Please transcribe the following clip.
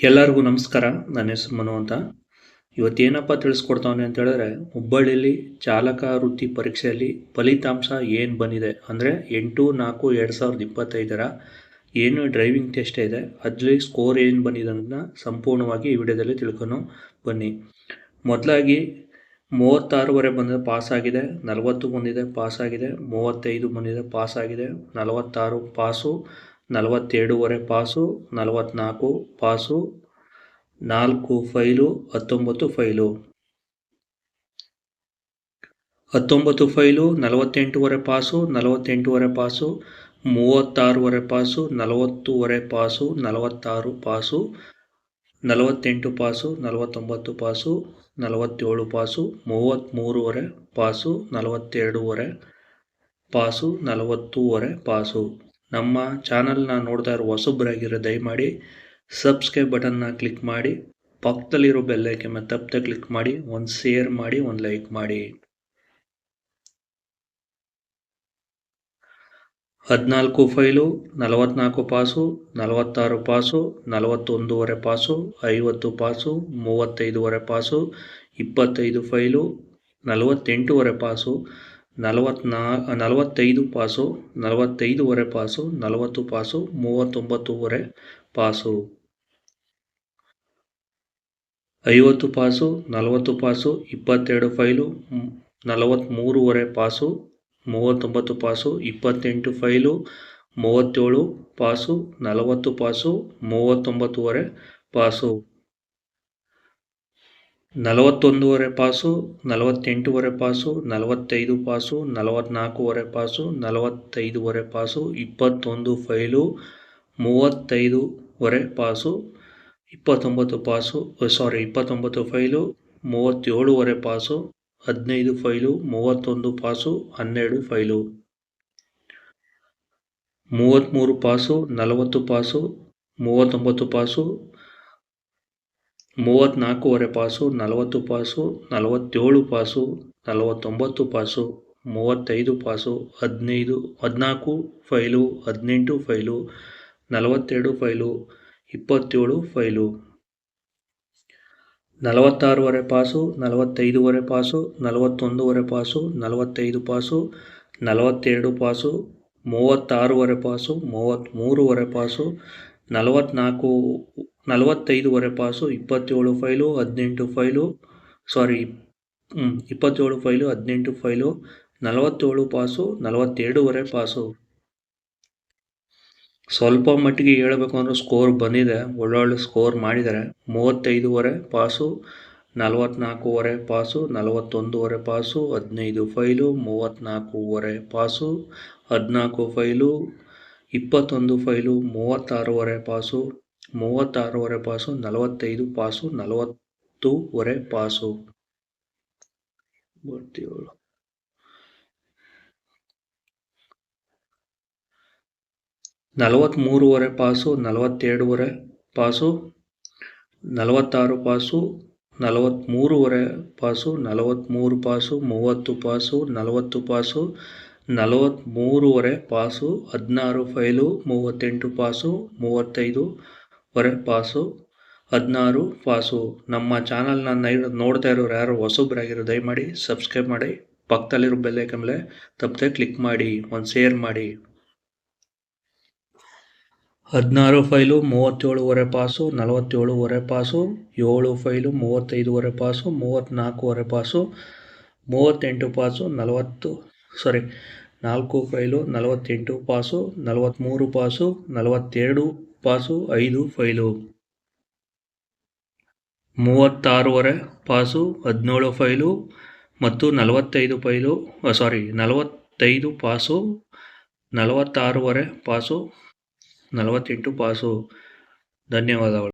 ಎಲ್ಲರಿಗೂ ನಮಸ್ಕಾರ. ನನ್ನ ಹೆಸರು ಮನು ಅಂತ. ಇವತ್ತೇನಪ್ಪ ತಿಳಿಸ್ಕೊಡ್ತಾವನೆ ಅಂತ ಹೇಳಿದ್ರೆ ಹುಬ್ಬಳ್ಳಿಯಲ್ಲಿ ಚಾಲಕ ವೃತ್ತಿ ಪರೀಕ್ಷೆಯಲ್ಲಿ ಫಲಿತಾಂಶ ಏನು ಬಂದಿದೆ? ಅಂದರೆ ಎಂಟು, ನಾಲ್ಕು, ಎರಡು ಸಾವಿರದ ಇಪ್ಪತ್ತೈದರ ಏನು ಡ್ರೈವಿಂಗ್ ಟೆಸ್ಟ್ ಇದೆ? ಅದರಲ್ಲಿ ಸ್ಕೋರ್ ಏನು ಬಂದಿದೆ ಅನ್ನೋದನ್ನ ಸಂಪೂರ್ಣವಾಗಿ ಈ ವಿಡಿಯೋದಲ್ಲಿ ತಿಳ್ಕೊಂಡು ಬನ್ನಿ. ಮೊದಲಾಗಿ ಮೂವತ್ತಾರೂವರೆ ಬಂದಿದೆ ಪಾಸ್ ಆಗಿದೆ. ನಲವತ್ತು ಬಂದಿದೆ ಪಾಸ್ ಆಗಿದೆ. ಮೂವತ್ತೈದು ಬಂದಿದೆ ಪಾಸ್ ಆಗಿದೆ. ನಲವತ್ತಾರು ಪಾಸು ನಲವತ್ತೆರಡೂವರೆ ಪಾಸು ನಲವತ್ತ್ನಾಲ್ಕು ಪಾಸು, ನಾಲ್ಕು ಫೈಲು, ಹತ್ತೊಂಬತ್ತು ಫೈಲು. ಹತ್ತೊಂಬತ್ತು ಫೈಲು ನಲವತ್ತೆಂಟೂವರೆ ಪಾಸು ನಲವತ್ತೆಂಟುವರೆ ಪಾಸು ಮೂವತ್ತಾರೂವರೆ ಪಾಸು ನಲವತ್ತೂವರೆ ಪಾಸು, ನಲವತ್ತಾರು ಪಾಸು, ನಲವತ್ತೆಂಟು ಪಾಸು, ನಲವತ್ತೊಂಬತ್ತು ಪಾಸು, ನಲವತ್ತೇಳು ಪಾಸು ಮೂವತ್ತ್ಮೂರುವರೆ ಪಾಸು ನಲವತ್ತೆರಡೂವರೆ ಪಾಸು ನಲವತ್ತೂವರೆ ಪಾಸು. ನಮ್ಮ ಚಾನಲ್ನ ನೋಡ್ತಾ ಇರೋ ಹೊಸೊಬ್ಬರಾಗಿರೋ ದಯಮಾಡಿ ಸಬ್ಸ್ಕ್ರೈಬ್ ಬಟನ್ನ ಕ್ಲಿಕ್ ಮಾಡಿ, ಪಕ್ಕದಲ್ಲಿರೋ ಬೆಲ್ಲೈಕೆ ಮತ್ತು ತಪ್ಪದೆ ಕ್ಲಿಕ್ ಮಾಡಿ, ಒಂದು ಶೇರ್ ಮಾಡಿ, ಒಂದು ಲೈಕ್ ಮಾಡಿ. ಹದಿನಾಲ್ಕು ಫೈಲು, ನಲವತ್ನಾಲ್ಕು ಪಾಸು, ನಲವತ್ತಾರು ಪಾಸು, ನಲವತ್ತೊಂದೂವರೆ ಪಾಸು, ಐವತ್ತು ಪಾಸು, ಮೂವತ್ತೈದುವರೆ ಪಾಸು, ಇಪ್ಪತ್ತೈದು ಫೈಲು, ನಲವತ್ತೆಂಟೂವರೆ ಪಾಸು ನಲವತ್ನಾ ನಲವತ್ತೈದು ಪಾಸು ನಲವತ್ತೈದುವರೆ ಪಾಸು, ನಲವತ್ತು ಪಾಸು ಮೂವತ್ತೊಂಬತ್ತುವರೆ ಪಾಸು. ಐವತ್ತು ಪಾಸು, ನಲವತ್ತು ಪಾಸು, ಇಪ್ಪತ್ತೆರಡು ಫೈಲು ನಲವತ್ತ್ಮೂರುವರೆ ಪಾಸು, ಮೂವತ್ತೊಂಬತ್ತು ಪಾಸು, ಇಪ್ಪತ್ತೆಂಟು ಫೈಲು, ಮೂವತ್ತೇಳು ಪಾಸು, ನಲವತ್ತು ಪಾಸು ಮೂವತ್ತೊಂಬತ್ತುವರೆ ಪಾಸು. ನಲವತ್ತೊಂದೂವರೆ ಪಾಸು, ನಲವತ್ತೆಂಟೂವರೆ ಪಾಸು, ನಲವತ್ತೈದು ಪಾಸು ನಲವತ್ತ್ನಾಲ್ಕೂವರೆ ಪಾಸು, ನಲವತ್ತೈದುವರೆ ಪಾಸು, ಇಪ್ಪತ್ತೊಂದು ಫೈಲು, ಮೂವತ್ತೈದುವರೆ ಪಾಸು, ಇಪ್ಪತ್ತೊಂಬತ್ತು ಪಾಸು ಸಾರಿ ಇಪ್ಪತ್ತೊಂಬತ್ತು ಫೈಲು, ಮೂವತ್ತೇಳುವರೆ ಪಾಸು, ಹದಿನೈದು ಫೈಲು, ಮೂವತ್ತೊಂದು ಪಾಸು, ಹನ್ನೆರಡು ಫೈಲು. ಮೂವತ್ತ್ಮೂರು ಪಾಸು, ನಲವತ್ತು ಪಾಸು, ಮೂವತ್ತೊಂಬತ್ತು ಪಾಸು ಮೂವತ್ತ್ನಾಲ್ಕೂವರೆ ಪಾಸು, ನಲವತ್ತು ಪಾಸು, ನಲವತ್ತೇಳು ಪಾಸು, ನಲವತ್ತೊಂಬತ್ತು ಪಾಸು, ಮೂವತ್ತೈದು ಪಾಸು, ಹದಿನೈದು, ಹದಿನಾಲ್ಕು ಫೈಲು, ಹದಿನೆಂಟು ಫೈಲು, ನಲವತ್ತೆರಡು ಫೈಲು, ಇಪ್ಪತ್ತೇಳು ಫೈಲು. ನಲವತ್ತಾರುವರೆ ಪಾಸು ನಲವತ್ತೈದುವರೆ ಪಾಸು ನಲವತ್ತೊಂದೂವರೆ ಪಾಸು, ನಲವತ್ತೈದು ಪಾಸು, ನಲವತ್ತೆರಡು ಪಾಸು ಮೂವತ್ತಾರುವರೆ ಪಾಸು ಮೂವತ್ತ್ಮೂರುವರೆ ಪಾಸು ನಲವತ್ತ್ನಾಲ್ಕು ನಲವತ್ತೈದುವರೆ ಪಾಸು, ಇಪ್ಪತ್ತೇಳು ಫೈಲು, ಹದಿನೆಂಟು ಫೈಲು, ಸಾರಿ ಇಪ್ಪತ್ತೇಳು ಫೈಲು, ಹದಿನೆಂಟು ಫೈಲು, ನಲವತ್ತೇಳು ಪಾಸು ನಲವತ್ತೆರಡೂವರೆ ಪಾಸು. ಸ್ವಲ್ಪ ಮಟ್ಟಿಗೆ ಹೇಳಬೇಕು ಅಂದ್ರೆ ಸ್ಕೋರ್ ಬಂದಿದೆ, ಒಳ್ಳೊಳ್ಳೆ ಸ್ಕೋರ್ ಮಾಡಿದ್ದಾರೆ. ಮೂವತ್ತೈದುವರೆ ಪಾಸು ನಲವತ್ತ್ನಾಲ್ಕೂವರೆ ಪಾಸು ನಲವತ್ತೊಂದೂವರೆ ಪಾಸು, ಹದಿನೈದು ಫೈಲು ಮೂವತ್ತ್ನಾಲ್ಕೂವರೆ ಪಾಸು, ಹದಿನಾಲ್ಕು ಫೈಲು ಇಪ್ಪತ್ತೊಂದು ಫೈಲು, ಮೂವತ್ತಾರೂವರೆ ಪಾಸು ಮೂವತ್ತಾರೂವರೆ ಪಾಸು, ನಲವತ್ತೈದು ಪಾಸು, ನಲವತ್ತೂವರೆ ಪಾಸು. ನಲವತ್ತ್ಮೂರುವರೆ ಪಾಸು, ನಲವತ್ತೆರಡುವರೆ ಪಾಸು, ನಲವತ್ತಾರು ಪಾಸು ನಲವತ್ತ್ಮೂರುವರೆ ಪಾಸು ನಲವತ್ತ್ಮೂರು ಪಾಸು, ಮೂವತ್ತು ಪಾಸು, ನಲವತ್ತು ಪಾಸು ನಲವತ್ತ್ಮೂರುವರೆ ಪಾಸು, ಹದಿನಾರು ಫೈಲು, ಮೂವತ್ತೆಂಟು ಪಾಸು, ಮೂವತ್ತೈದು ವರೆ ಪಾಸು, ಹದಿನಾರು ಪಾಸು. ನಮ್ಮ ಚಾನಲ್ನ ನೋಡ್ತಾ ಇರೋರು ಯಾರು ಹೊಸಬ್ರಾಗಿರೋ ದಯಮಾಡಿ ಸಬ್ಸ್ಕ್ರೈಬ್ ಮಾಡಿ, ಪಕ್ಕದಲ್ಲಿರೋ ಬೆಲ್ಲೈಕನ್ ಮೇಲೆ ತಪ್ಪದೆ ಕ್ಲಿಕ್ ಮಾಡಿ, ಒಂದು ಶೇರ್ ಮಾಡಿ. ಹದಿನಾರು ಫೈಲು ಮೂವತ್ತೇಳುವರೆ ಪಾಸು ನಲವತ್ತೇಳುವರೆ ಪಾಸು, ಏಳು ಫೈಲು ಮೂವತ್ತೈದುವರೆ ಪಾಸು ಮೂವತ್ತ್ನಾಲ್ಕೂವರೆ ಪಾಸು, ಮೂವತ್ತೆಂಟು ಪಾಸು, ನಲವತ್ತು ಸಾರಿ ನಾಲ್ಕು ಫೈಲು ನಲವತ್ತೆಂಟು ಪಾಸು ನಲವತ್ತ್ಮೂರು ಪಾಸು ನಲವತ್ತೆರಡು ಪಾಸು ಐದು ಫೈಲು ಮೂವತ್ತಾರೂವರೆ ಪಾಸು ಹದಿನೇಳು ಫೈಲು ಮತ್ತು ನಲವತ್ತೈದು ಫೈಲು ಸಾರಿ ನಲವತ್ತೈದು ಪಾಸು ನಲವತ್ತಾರೂವರೆ ಪಾಸು ನಲವತ್ತೆಂಟು ಪಾಸು ಧನ್ಯವಾದಗಳು